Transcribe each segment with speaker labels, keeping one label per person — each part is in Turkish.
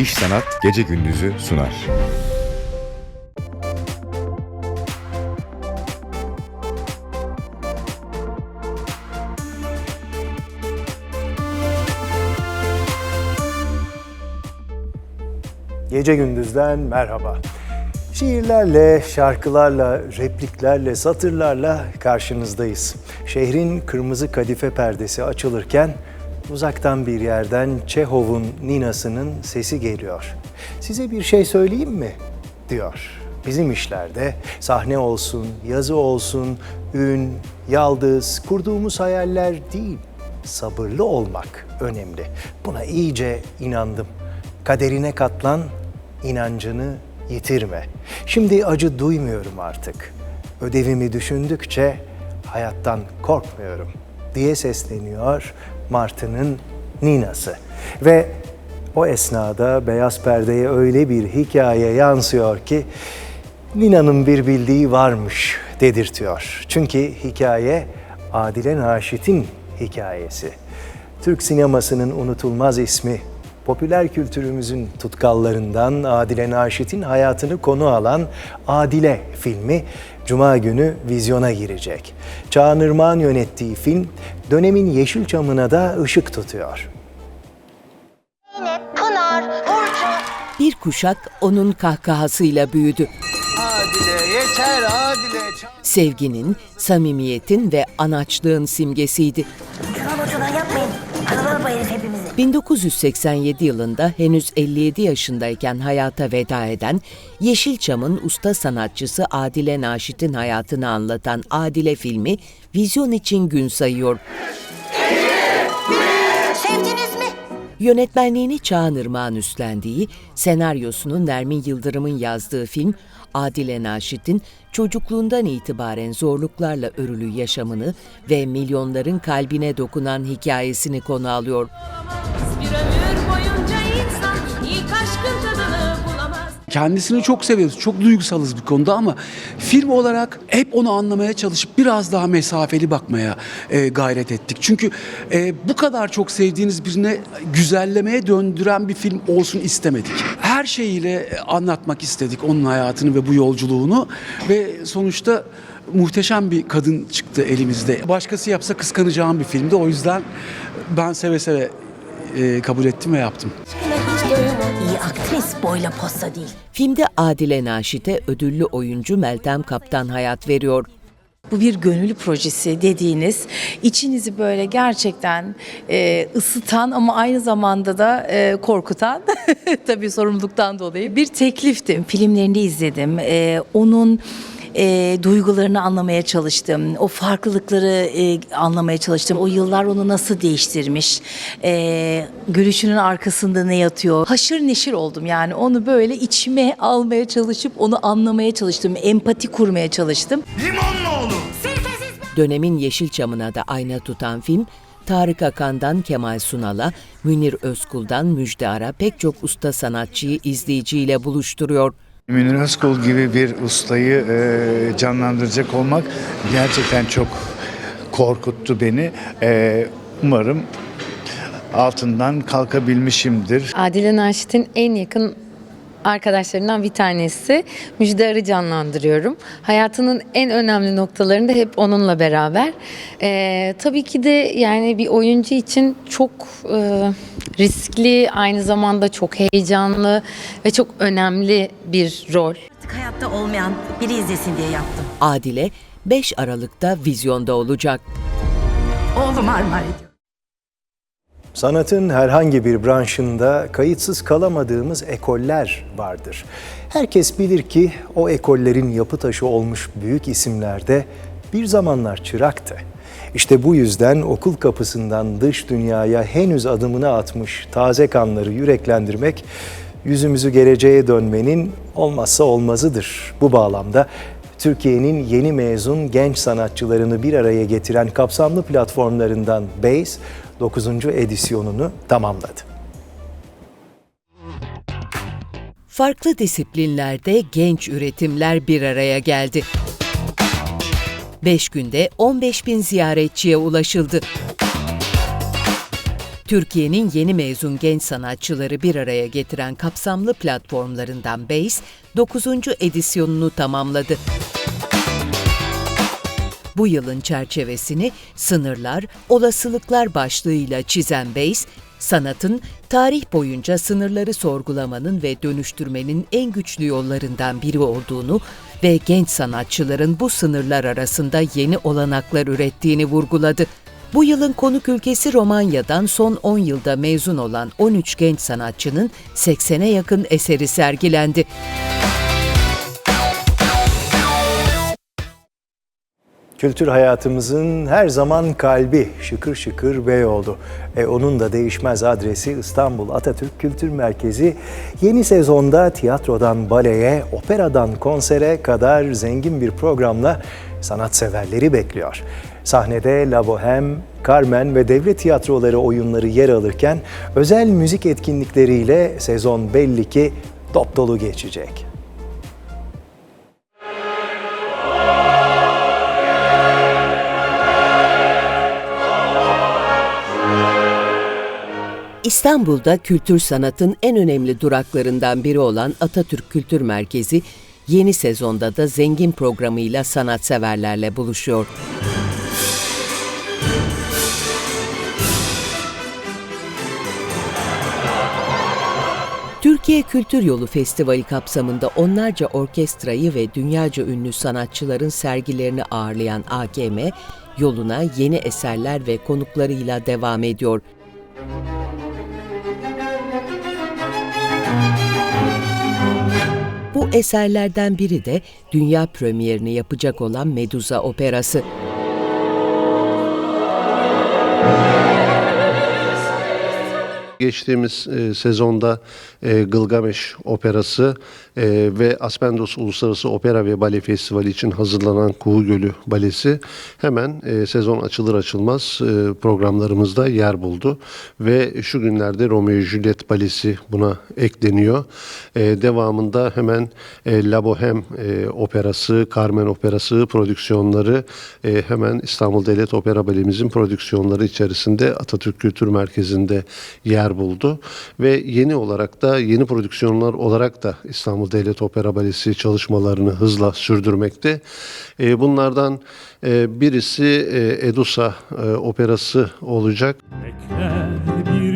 Speaker 1: İş Sanat Gece Gündüz'ü sunar.
Speaker 2: Gece gündüzden merhaba. Şiirlerle, şarkılarla, repliklerle, satırlarla karşınızdayız. Şehrin kırmızı kadife perdesi açılırken uzaktan bir yerden Çehov'un Nina'sının sesi geliyor. Size bir şey söyleyeyim mi? diyor. Bizim işlerde sahne olsun, yazı olsun, ün, yaldız, kurduğumuz hayaller değil, sabırlı olmak önemli. Buna iyice inandım. Kaderine katlan, inancını yitirme. Şimdi acı duymuyorum artık. Ödevimi düşündükçe hayattan korkmuyorum diye sesleniyor Martı'nın Nina'sı. Ve o esnada beyaz perdeye öyle bir hikaye yansıyor ki Nina'nın bir bildiği varmış dedirtiyor. Çünkü hikaye Adile Naşit'in hikayesi. Türk sinemasının unutulmaz ismi, popüler kültürümüzün tutkallarından Adile Naşit'in hayatını konu alan Adile filmi Cuma günü vizyona girecek. Çağan Irmak'ın yönettiği film dönemin Yeşilçam'ına da ışık tutuyor.
Speaker 3: Bir kuşak onun kahkahasıyla büyüdü.
Speaker 4: Adile yeter Adile.
Speaker 3: Sevginin, samimiyetin ve anaçlığın simgesiydi.
Speaker 5: Boşuna
Speaker 3: 1987 yılında henüz 57 yaşındayken hayata veda eden Yeşilçam'ın usta sanatçısı Adile Naşit'in hayatını anlatan Adile filmi vizyon için gün sayıyor. Yönetmenliğini Çağan Irmak'ın üstlendiği, senaryosunu Nermin Yıldırım'ın yazdığı film, Adile Naşit'in çocukluğundan itibaren zorluklarla örülü yaşamını ve milyonların kalbine dokunan hikayesini konu alıyor.
Speaker 6: Bir ömür
Speaker 7: Kendisini çok seviyoruz. Çok duygusalız bir konuda ama film olarak hep onu anlamaya çalışıp biraz daha mesafeli bakmaya e, gayret ettik. Çünkü e, bu kadar çok sevdiğiniz birine güzellemeye döndüren bir film olsun istemedik. Her şeyiyle e, anlatmak istedik onun hayatını ve bu yolculuğunu ve sonuçta muhteşem bir kadın çıktı elimizde. Başkası yapsa kıskanacağım bir filmdi. O yüzden ben seve seve e, kabul ettim ve yaptım.
Speaker 5: İyi aktris boyla posta değil.
Speaker 3: Filmde Adile Naşit'e ödüllü oyuncu Meltem Kaptan hayat veriyor.
Speaker 8: Bu bir gönüllü projesi dediğiniz, içinizi böyle gerçekten e, ısıtan ama aynı zamanda da e, korkutan, tabii sorumluluktan dolayı bir teklifti. Filmlerini izledim, e, onun e, duygularını anlamaya çalıştım, o farklılıkları e, anlamaya çalıştım. O yıllar onu nasıl değiştirmiş, e, gülüşünün arkasında ne yatıyor. Haşır neşir oldum yani onu böyle içime almaya çalışıp onu anlamaya çalıştım, empati kurmaya çalıştım.
Speaker 3: Dönemin Yeşilçam'ına da ayna tutan film, Tarık Akan'dan Kemal Sunal'a, Münir Özkul'dan Müjde Ar'a pek çok usta sanatçıyı izleyiciyle buluşturuyor.
Speaker 9: Münir Özkul gibi bir ustayı e, canlandıracak olmak gerçekten çok korkuttu beni. E, umarım altından kalkabilmişimdir.
Speaker 10: Adile Naşit'in en yakın arkadaşlarından bir tanesi. Müjde Arı canlandırıyorum. Hayatının en önemli noktalarında hep onunla beraber. Ee, tabii ki de yani bir oyuncu için çok e, riskli, aynı zamanda çok heyecanlı ve çok önemli bir rol.
Speaker 5: Artık hayatta olmayan biri izlesin diye yaptım.
Speaker 3: Adile 5 Aralık'ta vizyonda olacak.
Speaker 5: Oğlum armağan ediyorum.
Speaker 2: Sanatın herhangi bir branşında kayıtsız kalamadığımız ekoller vardır. Herkes bilir ki o ekollerin yapı taşı olmuş büyük isimlerde bir zamanlar çıraktı. İşte bu yüzden okul kapısından dış dünyaya henüz adımını atmış taze kanları yüreklendirmek yüzümüzü geleceğe dönmenin olmazsa olmazıdır. Bu bağlamda Türkiye'nin yeni mezun genç sanatçılarını bir araya getiren kapsamlı platformlarından BASE 9. edisyonunu tamamladı.
Speaker 3: Farklı disiplinlerde genç üretimler bir araya geldi. 5 günde 15 bin ziyaretçiye ulaşıldı. Türkiye'nin yeni mezun genç sanatçıları bir araya getiren kapsamlı platformlarından BASE, 9. edisyonunu tamamladı. Bu yılın çerçevesini sınırlar, olasılıklar başlığıyla çizen BASE, sanatın tarih boyunca sınırları sorgulamanın ve dönüştürmenin en güçlü yollarından biri olduğunu ve genç sanatçıların bu sınırlar arasında yeni olanaklar ürettiğini vurguladı. Bu yılın konuk ülkesi Romanya'dan son 10 yılda mezun olan 13 genç sanatçının 80'e yakın eseri sergilendi.
Speaker 2: Kültür hayatımızın her zaman kalbi şıkır şıkır Beyoğlu. E, onun da değişmez adresi İstanbul Atatürk Kültür Merkezi. Yeni sezonda tiyatrodan baleye, operadan konsere kadar zengin bir programla sanatseverleri bekliyor. Sahnede La Bohème, Carmen ve devlet tiyatroları oyunları yer alırken özel müzik etkinlikleriyle sezon belli ki dop dolu geçecek.
Speaker 3: İstanbul'da kültür sanatın en önemli duraklarından biri olan Atatürk Kültür Merkezi, yeni sezonda da zengin programıyla sanatseverlerle buluşuyor. Türkiye Kültür Yolu Festivali kapsamında onlarca orkestrayı ve dünyaca ünlü sanatçıların sergilerini ağırlayan AKM, yoluna yeni eserler ve konuklarıyla devam ediyor. Bu eserlerden biri de dünya premierini yapacak olan Medusa Operası.
Speaker 11: Geçtiğimiz e, sezonda e, Gılgameş Operası e, ve Aspendos Uluslararası Opera ve Bale Festivali için hazırlanan Kuğu Gölü Balesi hemen e, sezon açılır açılmaz e, programlarımızda yer buldu. Ve şu günlerde Romeo Juliet Balesi buna ekleniyor. E, devamında hemen e, La Bohème e, Operası, Carmen Operası prodüksiyonları e, hemen İstanbul Devlet Opera Balemizin prodüksiyonları içerisinde Atatürk Kültür Merkezi'nde yer buldu. Ve yeni olarak da yeni prodüksiyonlar olarak da İstanbul Devlet Opera Balesi çalışmalarını hızla sürdürmekte. E, bunlardan e, birisi e, Edusa e, operası olacak.
Speaker 12: Bekler bir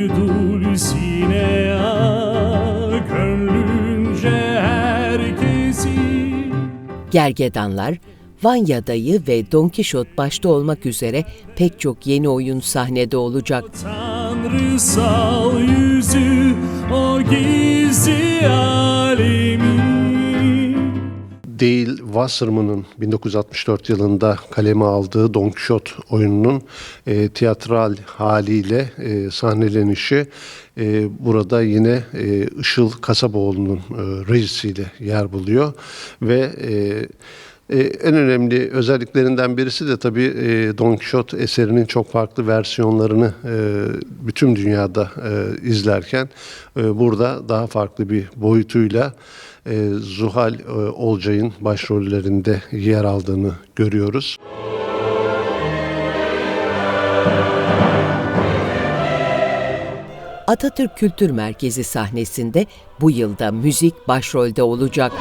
Speaker 3: Gergedanlar, Vanya Dayı ve Don Kişot başta olmak üzere pek çok yeni oyun sahnede olacak.
Speaker 12: Tanrısal yüzü o gizli alemi
Speaker 11: Dale Wasserman'ın 1964 yılında kaleme aldığı Don Quixote oyununun e, tiyatral haliyle e, sahnelenişi e, burada yine e, Işıl Kasaboğlu'nun e, rejisiyle yer buluyor ve e, ee, en önemli özelliklerinden birisi de tabii e, Don Quixote eserinin çok farklı versiyonlarını e, bütün dünyada e, izlerken e, burada daha farklı bir boyutuyla e, Zuhal e, Olcay'ın başrollerinde yer aldığını görüyoruz.
Speaker 3: Atatürk Kültür Merkezi sahnesinde bu yılda müzik başrolde olacak.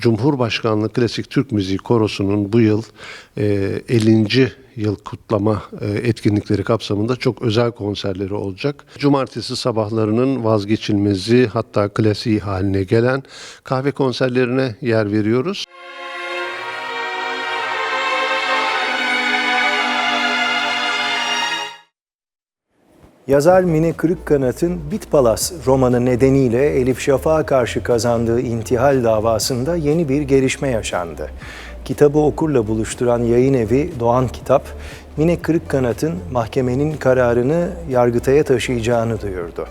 Speaker 11: Cumhurbaşkanlığı Klasik Türk Müziği Korosu'nun bu yıl e, 50. yıl kutlama e, etkinlikleri kapsamında çok özel konserleri olacak. Cumartesi sabahlarının vazgeçilmezi hatta klasiği haline gelen kahve konserlerine yer veriyoruz.
Speaker 2: Yazar Mine Kırıkkanat'ın Bit Palas romanı nedeniyle Elif Şafak'a karşı kazandığı intihal davasında yeni bir gelişme yaşandı. Kitabı okurla buluşturan yayın evi Doğan Kitap, Mine Kırıkkanat'ın mahkemenin kararını Yargıtay'a taşıyacağını duyurdu.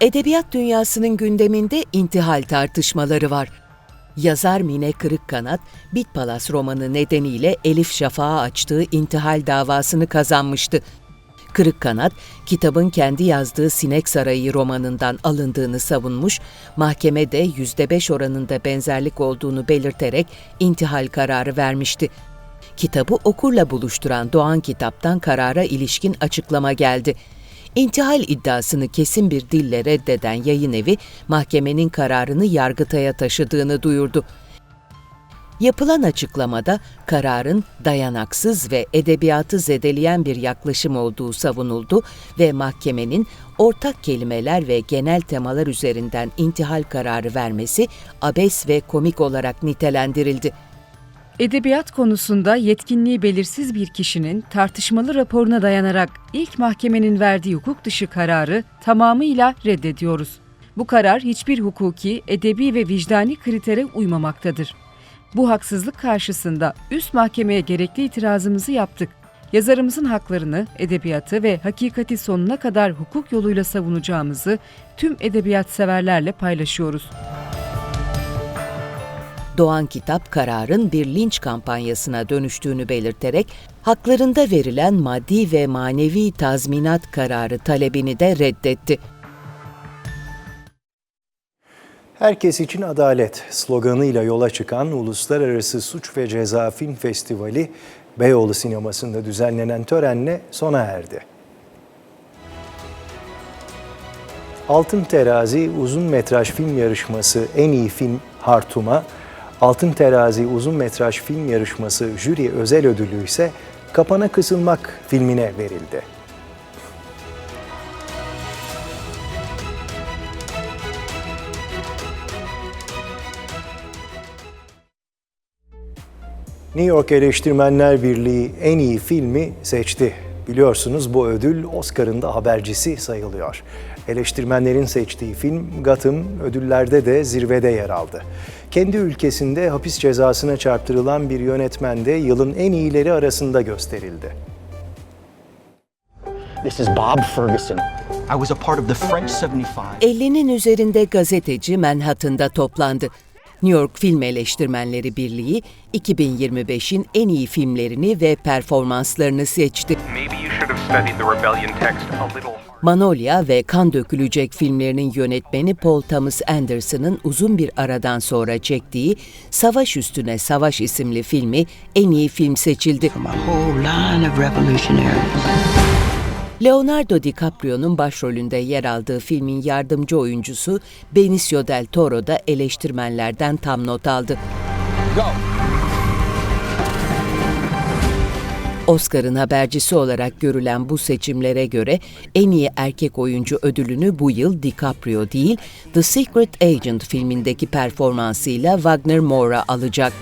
Speaker 3: Edebiyat dünyasının gündeminde intihal tartışmaları var. Yazar Mine Kırıkkanat, Bit Palas romanı nedeniyle Elif Şafak'a açtığı intihal davasını kazanmıştı. Kırıkkanat, kitabın kendi yazdığı Sinek Sarayı romanından alındığını savunmuş, mahkemede %5 oranında benzerlik olduğunu belirterek intihal kararı vermişti. Kitabı okurla buluşturan Doğan Kitap'tan karara ilişkin açıklama geldi. İntihal iddiasını kesin bir dille reddeden yayın evi mahkemenin kararını Yargıtay'a taşıdığını duyurdu. Yapılan açıklamada kararın dayanaksız ve edebiyatı zedeleyen bir yaklaşım olduğu savunuldu ve mahkemenin ortak kelimeler ve genel temalar üzerinden intihal kararı vermesi abes ve komik olarak nitelendirildi.
Speaker 13: Edebiyat konusunda yetkinliği belirsiz bir kişinin tartışmalı raporuna dayanarak ilk mahkemenin verdiği hukuk dışı kararı tamamıyla reddediyoruz. Bu karar hiçbir hukuki, edebi ve vicdani kritere uymamaktadır. Bu haksızlık karşısında üst mahkemeye gerekli itirazımızı yaptık. Yazarımızın haklarını, edebiyatı ve hakikati sonuna kadar hukuk yoluyla savunacağımızı tüm edebiyat severlerle paylaşıyoruz.
Speaker 3: Doğan Kitap kararın bir linç kampanyasına dönüştüğünü belirterek haklarında verilen maddi ve manevi tazminat kararı talebini de reddetti.
Speaker 2: Herkes için adalet sloganıyla yola çıkan Uluslararası Suç ve Ceza Film Festivali Beyoğlu Sineması'nda düzenlenen törenle sona erdi. Altın Terazi uzun metraj film yarışması en iyi film Hartum'a, Altın Terazi uzun metraj film yarışması jüri özel ödülü ise Kapana Kısılmak filmine verildi. New York Eleştirmenler Birliği en iyi filmi seçti. Biliyorsunuz bu ödül Oscar'ın da habercisi sayılıyor. Eleştirmenlerin seçtiği film Gotham ödüllerde de zirvede yer aldı. Kendi ülkesinde hapis cezasına çarptırılan bir yönetmen de yılın en iyileri arasında gösterildi.
Speaker 14: This is Bob Ferguson. I was a part of the French 75.
Speaker 3: 50'nin üzerinde gazeteci Manhattan'da toplandı. New York Film Eleştirmenleri Birliği 2025'in en iyi filmlerini ve performanslarını seçti. Manolya ve Kan Dökülecek filmlerinin yönetmeni Paul Thomas Anderson'ın uzun bir aradan sonra çektiği Savaş Üstüne Savaş isimli filmi en iyi film seçildi. Leonardo DiCaprio'nun başrolünde yer aldığı filmin yardımcı oyuncusu Benicio del Toro da eleştirmenlerden tam not aldı. Oscar'ın habercisi olarak görülen bu seçimlere göre en iyi erkek oyuncu ödülünü bu yıl DiCaprio değil, The Secret Agent filmindeki performansıyla Wagner Moura alacak.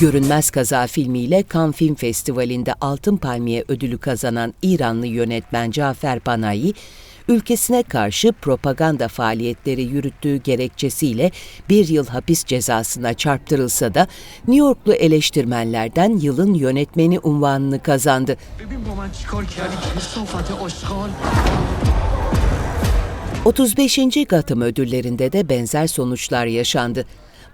Speaker 3: Görünmez Kaza filmiyle Cannes Film Festivali'nde Altın Palmiye ödülü kazanan İranlı yönetmen Cafer Panahi, ülkesine karşı propaganda faaliyetleri yürüttüğü gerekçesiyle bir yıl hapis cezasına çarptırılsa da New Yorklu eleştirmenlerden yılın yönetmeni unvanını kazandı. 35. Gotham ödüllerinde de benzer sonuçlar yaşandı.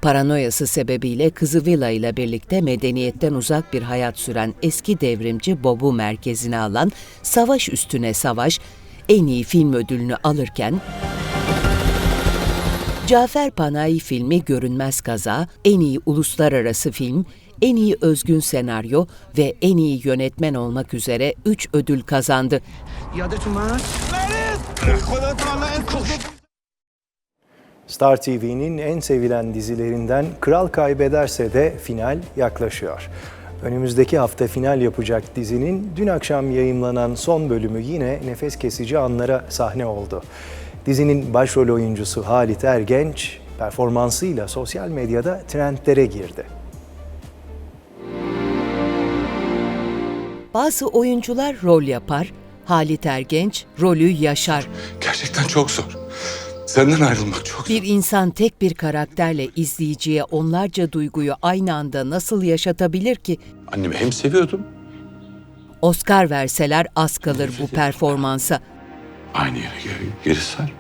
Speaker 3: Paranoyası sebebiyle kızı Villa ile birlikte medeniyetten uzak bir hayat süren eski devrimci Bob'u merkezine alan Savaş Üstüne Savaş en iyi film ödülünü alırken Cafer Panayi filmi Görünmez Kaza, en iyi uluslararası film, en iyi özgün senaryo ve en iyi yönetmen olmak üzere 3 ödül kazandı.
Speaker 2: Star TV'nin en sevilen dizilerinden Kral Kaybederse de final yaklaşıyor. Önümüzdeki hafta final yapacak dizinin dün akşam yayımlanan son bölümü yine nefes kesici anlara sahne oldu. Dizinin başrol oyuncusu Halit Ergenç performansıyla sosyal medyada trendlere girdi.
Speaker 3: Bazı oyuncular rol yapar, Halit Ergenç rolü yaşar.
Speaker 7: Gerçekten çok zor. Senden ayrılmak çok
Speaker 3: Bir insan tek bir karakterle izleyiciye onlarca duyguyu aynı anda nasıl yaşatabilir ki?
Speaker 7: Annemi hem seviyordum.
Speaker 3: Oscar verseler az kalır bu performansa.
Speaker 7: Aynı yere geri, geri sar.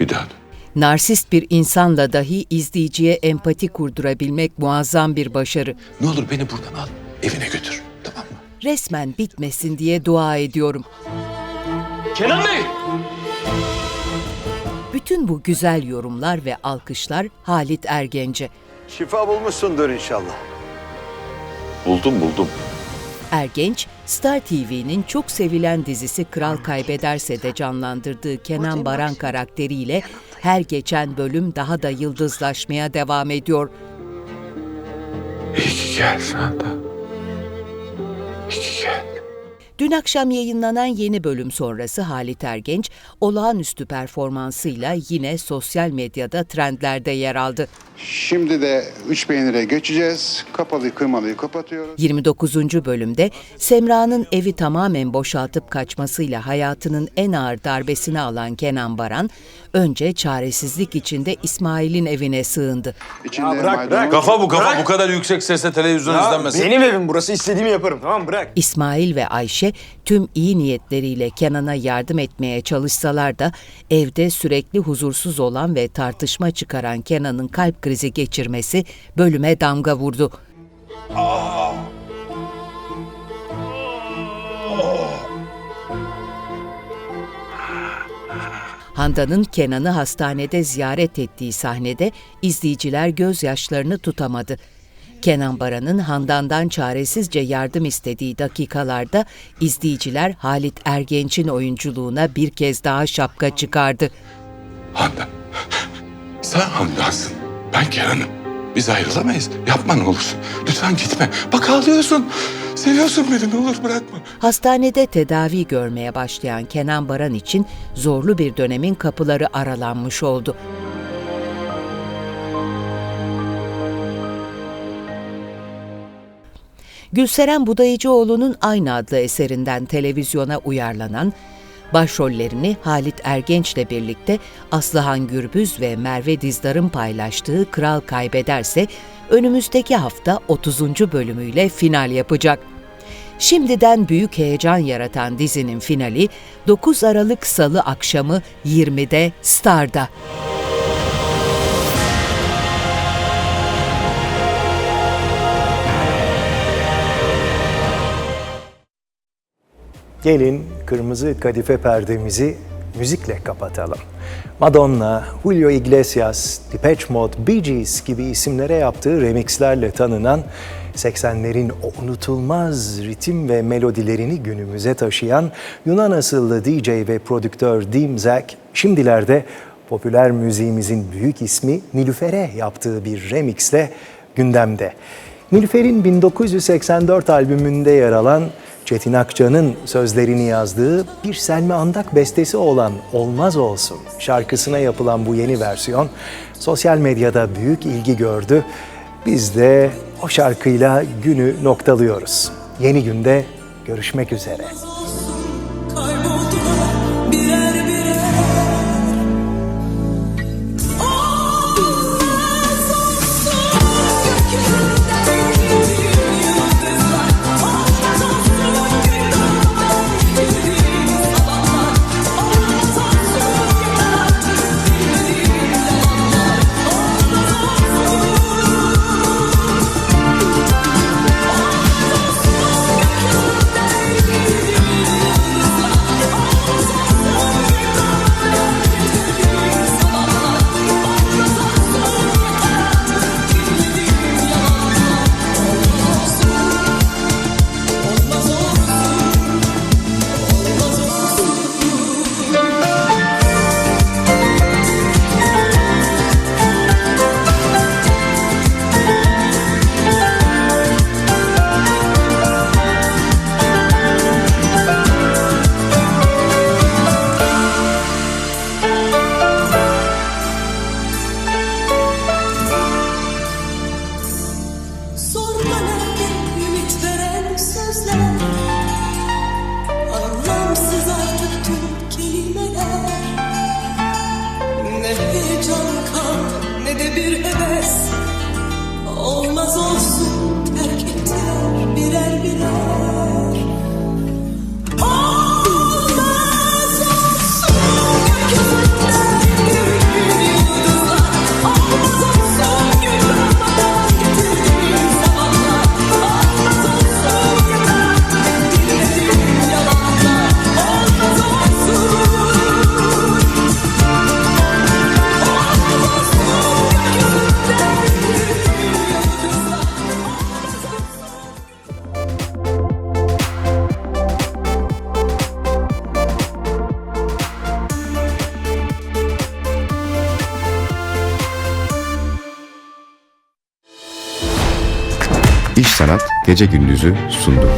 Speaker 7: Bir daha da.
Speaker 3: Narsist bir insanla dahi izleyiciye empati kurdurabilmek muazzam bir başarı.
Speaker 7: Ne olur beni buradan al. Evine götür. Tamam mı?
Speaker 3: Resmen bitmesin diye dua ediyorum.
Speaker 14: Kenan Bey!
Speaker 3: Bütün bu güzel yorumlar ve alkışlar Halit Ergenç'e.
Speaker 4: Şifa bulmuşsundur inşallah.
Speaker 1: Buldum buldum.
Speaker 3: Ergenç, Star TV'nin çok sevilen dizisi Kral Kaybederse de canlandırdığı Kenan Baran karakteriyle her geçen bölüm daha da yıldızlaşmaya devam ediyor.
Speaker 12: İyi ki geldin Handan. İyi ki geldin.
Speaker 3: Dün akşam yayınlanan yeni bölüm sonrası Halit Ergenç, olağanüstü performansıyla yine sosyal medyada trendlerde yer aldı.
Speaker 15: Şimdi de üç peynire geçeceğiz. Kapalı kıymalıyı kapatıyoruz.
Speaker 3: 29. bölümde Semra'nın evi tamamen boşaltıp kaçmasıyla hayatının en ağır darbesini alan Kenan Baran, önce çaresizlik içinde İsmail'in evine sığındı.
Speaker 15: İçinde maydanoz-
Speaker 1: Kafa bu kafa bu kadar yüksek sesle televizyon izlenmesin.
Speaker 4: Benim evim burası istediğimi yaparım tamam mı? bırak.
Speaker 3: İsmail ve Ayşe tüm iyi niyetleriyle Kenan'a yardım etmeye çalışsalar da evde sürekli huzursuz olan ve tartışma çıkaran Kenan'ın kalp krizi geçirmesi bölüme damga vurdu. Handan'ın Kenan'ı hastanede ziyaret ettiği sahnede izleyiciler gözyaşlarını tutamadı. Kenan Baran'ın Handan'dan çaresizce yardım istediği dakikalarda izleyiciler Halit Ergenç'in oyunculuğuna bir kez daha şapka çıkardı.
Speaker 12: Handan. Sen Handan'sın. Ben Kenan'ım. Biz ayrılamayız. Yapma ne olursun. Lütfen gitme. Bak ağlıyorsun. Seviyorsun beni ne olur bırakma.
Speaker 3: Hastanede tedavi görmeye başlayan Kenan Baran için zorlu bir dönemin kapıları aralanmış oldu. Gülseren Budayıcıoğlu'nun aynı adlı eserinden televizyona uyarlanan, başrollerini Halit Ergenç'le birlikte Aslıhan Gürbüz ve Merve Dizdar'ın paylaştığı Kral Kaybederse önümüzdeki hafta 30. bölümüyle final yapacak. Şimdiden büyük heyecan yaratan dizinin finali 9 Aralık Salı akşamı 20'de Star'da.
Speaker 2: Gelin kırmızı kadife perdemizi müzikle kapatalım. Madonna, Julio Iglesias, Depeche Mode, Bee Gees gibi isimlere yaptığı remixlerle tanınan 80'lerin o unutulmaz ritim ve melodilerini günümüze taşıyan Yunan asıllı DJ ve prodüktör Dim Zak, şimdilerde popüler müziğimizin büyük ismi Nilüfer'e yaptığı bir remixle gündemde. Nilüfer'in 1984 albümünde yer alan Çetin Akça'nın sözlerini yazdığı bir Selmi Andak bestesi olan Olmaz Olsun şarkısına yapılan bu yeni versiyon sosyal medyada büyük ilgi gördü. Biz de o şarkıyla günü noktalıyoruz. Yeni günde görüşmek üzere.
Speaker 16: Gece Gündüz'ü sundu.